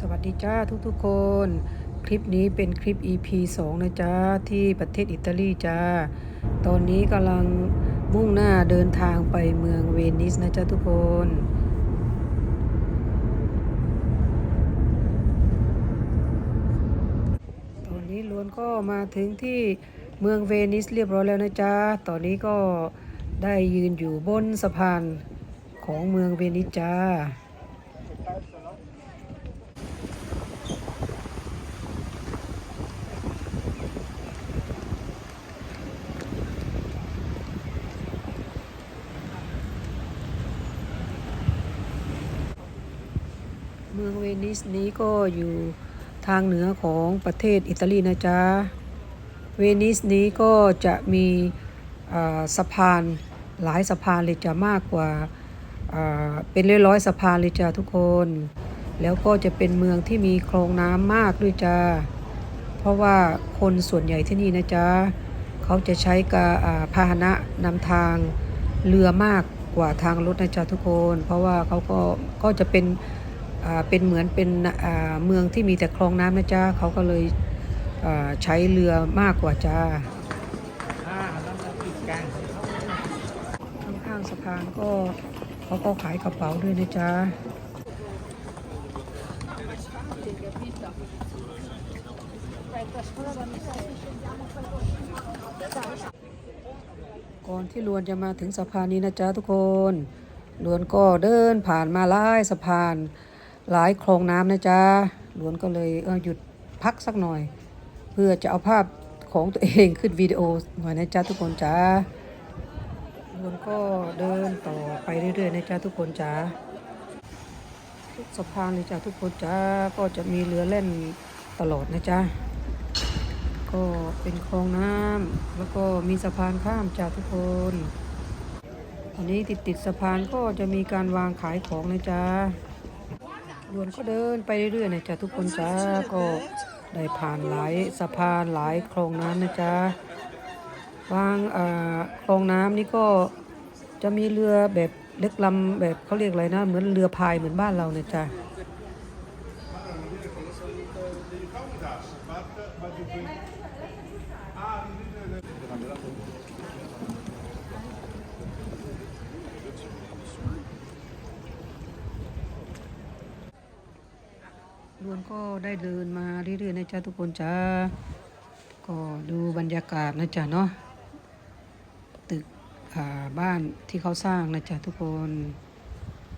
สวัสดีจ้าทุกๆคน คลิปนี้เป็นคลิป EP 2 นะจ้าที่ประเทศอิตาลีจ้า ตอนนี้กำลังมุ่งหน้าเดินทางไปเมืองเวนิสนะจ้าทุกคนตอนนี้ล้วนก็มาถึงที่เมืองเวนิสเรียบร้อยแล้วนะจ๊ะตอนนี้ก็ได้ยืนอยู่บนสะพานของเมืองเวนิสจ้า เมืองเวนิสนี้ก็อยู่ทางเหนือของประเทศอิตาลีนะจ๊ะ เวนิสนี้ก็จะมีสะพานหลายสะพานเลยจะมากกว่าเป็นร้อยๆสะพานเลยจ้ะทุกคน แล้วก็จะเป็นเมืองที่มีคลองน้ำมากด้วยจ้าเพราะว่าคนส่วนใหญ่ที่นี่นะจ๊ะเขาจะใช้กาอ่าพาหนะนำทางเรือมากกว่าทางรถนะจ๊ะทุกคน เพราะว่าเขาก็ก็จะเป็น เป็นเหมือนเป็นเมืองที่มีแต่คลองน้ำนะจ๊ะเขาก็เลยใช้เรือมากกว่าจ้าข้างๆสะพานก็เขาก็ขายกระเป๋าด้วยนะจ๊ะก่อนที่ลวนจะมาถึงสะพานนี้นะจ๊ะทุกคนลวนก็เดินผ่านมาหลายสะพาน หลายคลองน้ำนะจ๊ะลวนก็เลยเออหยุดพักสักหน่อย เพื่อจะเอาภาพของตัวเองขึ้นวิดีโอหน่อยนะจ๊ะทุกคนจ้าลวนก็เดินต่อไปเรื่อยๆนะจ๊ะทุกคนจ้าทุกสะพานเลยจ้ะทุกคนจ้าก็จะมีเรือเล่นตลอดนะจ๊ะก็เป็นคลองน้ำแล้วก็มีสะพานข้ามจาทุกคนอันนี้ติดติดๆสะพานก็จะมีการวางขายของนะจ๊ะ ดวนก็เดินไปเรื่อยๆนะจ๊ะทุกคนจ้าก็ได้ผ่านหลายสะพานหลายคลองน้ำนะจ๊ะวางอ่าคลองน้ำนี่ก็จะมีเรือแบบเล็กลำแบบเขาเรียกอะไรนะเหมือนเรือพายเหมือนบ้านเรานะจ๊ะ รวมก็ได้เดินมาเรื่อยๆนะจ๊ะทุกคนจ้าก็ดูบรรยากาศนะจ๊ะเนาะตึกบ้านที่เขาสร้างนะจ๊ะทุกคน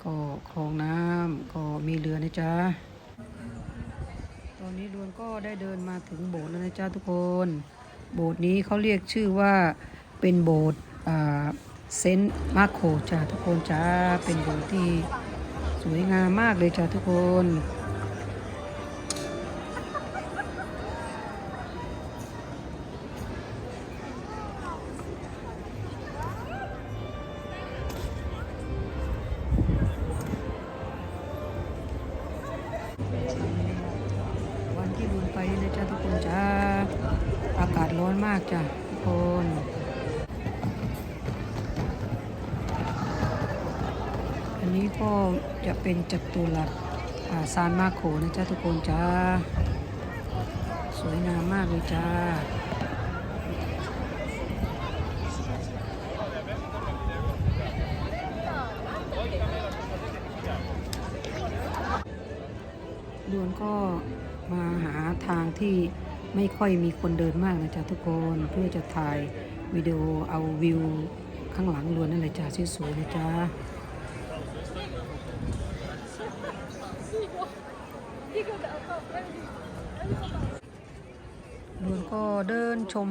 ก็คลองน้ำก็มีเรือนะจ๊ะตอนนี้รวนก็ได้เดินมาถึงโบสถ์แล้วนะจ๊ะทุกคน โบสถ์นี้เขาเรียกชื่อว่าเป็นโบสถ์เซนต์มาโคจ้ะทุกคนจ้าเป็นโบสถ์ที่สวยงามมากเลยจ้ะทุกคน ที่ลุนไปนะจ๊ะทุกคนจ้าอากาศร้อนมากจ้ะทุกคนอันนี้ก็จะเป็นจัตุรัสอาซานมาโขนะจ๊ะทุกคนจ้าสวยงามมากเลยจ้าดวนก็ มาหาทางที่ไม่ค่อยมีคนเดินมากนะจ๊ะทุกคนเพื่อจะถ่ายวิดีโอเอาวิวข้างหลังลวนนั่นเลยจ้ะสวยๆนะจ๊ะลวนก็เดินชม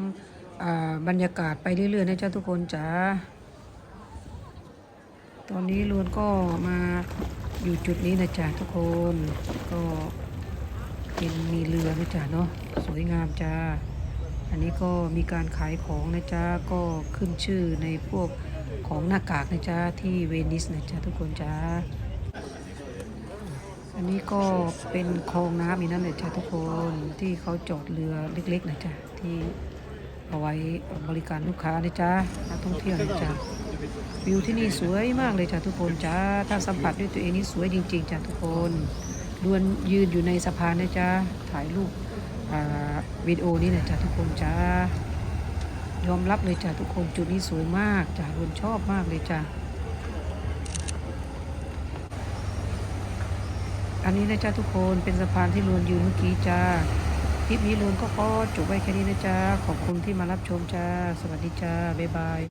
บรรยากาศไปเรื่อยๆนะจ๊ะทุกคนจ้าตอนนี้ลวนก็มาอยู่จุดนี้นะจ๊ะทุกคนก็ เป็นมีเรือนะจ๊ะเนาะสวยงามจ้า อันนี้ก็มีการขายของนะจ๊ะก็ขึ้นชื่อในพวกของหน้ากากนะจ๊ะที่เวนิสนะจ๊ะทุกคนจ้าอันนี้ก็เป็นคลองน้ำอีกนั่นเลยจ้ะทุกคนที่เขาจอดเรือเล็กๆนะจ๊ะที่เอาไว้บริการลูกค้านะจ๊ะนักท่องเที่ยวนะจ๊ะวิวที่นี่สวยมากเลยจ้ะทุกคนจ้าถ้าสัมผัสด้วยตัวเองนี่สวยจริง ๆจ้ะทุกคน ดวนยืนอยู่ในสะพานนะจ๊ะ ถ่ายรูปวิดีโอนี้นะจ๊ะทุกคนจ้ายอมรับเลยจ้ะทุกคนจุดนี้สวยมากจ้ะดวนชอบมากเลยจ้ะอันนี้นะจ๊ะทุกคนเป็นสะพานที่ลวนยืนเมื่อกี้จ้าคลิปนี้ลวนก็ขอจบไว้แค่นี้นะจ๊ะขอบคุณที่มารับชมจ้าสวัสดีจ้าบ๊ายบาย